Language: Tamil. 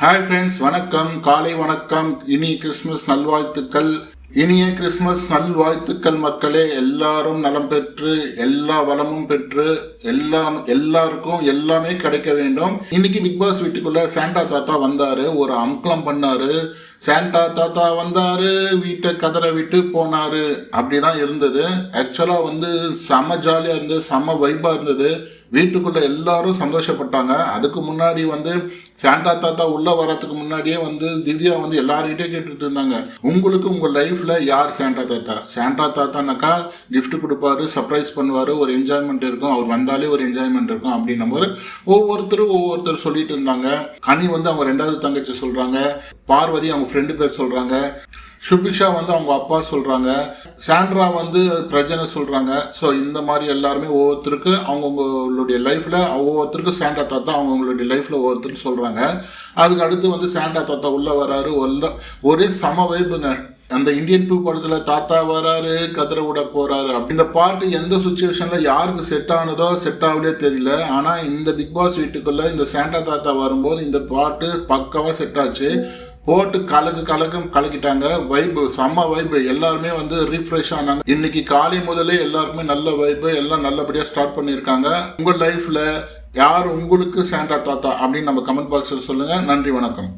ஹாய் ஃப்ரெண்ட்ஸ் வணக்கம். காலை வணக்கம். இனி கிறிஸ்மஸ் நல்வாழ்த்துக்கள். இனிய கிறிஸ்மஸ் நல்வாழ்த்துக்கள் மக்களே. எல்லாரும் நலம் பெற்று எல்லா வளமும் பெற்று எல்லாம் எல்லாருக்கும் எல்லாமே கிடைக்க வேண்டும். இன்னைக்கு பிக் பாஸ் வீட்டுக்குள்ள சாண்டா தாத்தா வந்தாரு. ஒரு அம்கலம் பண்ணாரு. சாண்டா தாத்தா வந்தாரு. வீட்டை கதற விட்டு போனாரு. அப்படிதான் இருந்தது. ஆக்சுவலா வந்து செம ஜாலியா இருந்தது. செம வைபா இருந்தது. வீட்டுக்குள்ளே எல்லாரும் சந்தோஷப்பட்டாங்க. அதுக்கு முன்னாடி வந்து சாண்டா தாத்தா உள்ளே வரத்துக்கு முன்னாடியே வந்து திவ்யா வந்து எல்லார்கிட்டே கேட்டுட்டு இருந்தாங்க. உங்களுக்கு உங்கள் லைஃப்பில் யார் சாண்டா தாத்தா? சாண்டா தாத்தானாக்கா கிஃப்ட் கொடுப்பாரு சர்ப்ரைஸ் பண்ணுவார் ஒரு என்ஜாய்மெண்ட் இருக்கும். அவர் வந்தாலே ஒரு என்ஜாய்மெண்ட் இருக்கும் அப்படின்னும் போது ஒவ்வொருத்தரும் ஒவ்வொருத்தர் சொல்லிட்டு இருந்தாங்க. கனி வந்து அவங்க ரெண்டாவது தங்கச்சி சொல்கிறாங்க பார்வதி அவங்க ஃப்ரெண்டு பேர் சொல்கிறாங்க சுபிக்ஷா வந்து அவங்க அப்பா சொல்கிறாங்க சாண்ட்ரா வந்து பிரஜனை சொல்கிறாங்க ஸோ இந்த மாதிரி எல்லாருமே ஒவ்வொருத்தருக்கு அவங்கவுங்களுடைய லைஃப்பில் ஒவ்வொருத்தருக்கும் சாண்டா தாத்தா அவங்கவுங்களுடைய லைஃப்பில் ஒவ்வொருத்தருக்கு சொல்கிறாங்க அதுக்கு அடுத்து வந்து சாண்டா தாத்தா உள்ளே வராரு உள்ள ஒரே சம வைப்புங்க. அந்த இந்தியன் டூ படத்தில் தாத்தா வராரு கதிரை விட போகிறாரு அப்படி இந்த பாட்டு எந்த சுச்சுவேஷனில் யாருக்கு செட் ஆனதோ செட் ஆகலே தெரியல. ஆனால் இந்த பிக் பாஸ் வீட்டுக்குள்ளே இந்த சாண்டா தாத்தா வரும்போது இந்த பாட்டு பக்காவாக செட் ஆச்சு. போட்டு கலக்கு கலக்கும் கலக்கிட்டாங்க. வைப்பு செம்ம வைப்பு எல்லாருமே வந்து ரீஃப்ரெஷ் ஆனாங்க. இன்னைக்கு காலை முதலே எல்லாருக்குமே நல்ல வைப்பு எல்லாம் நல்லபடியாக ஸ்டார்ட் பண்ணியிருக்காங்க. உங்கள் லைஃப்பில் யார் உங்களுக்கு சாண்டா தாத்தா அப்படின்னு நம்ம கமெண்ட் பாக்ஸில் சொல்லுங்கள் நன்றி வணக்கம்.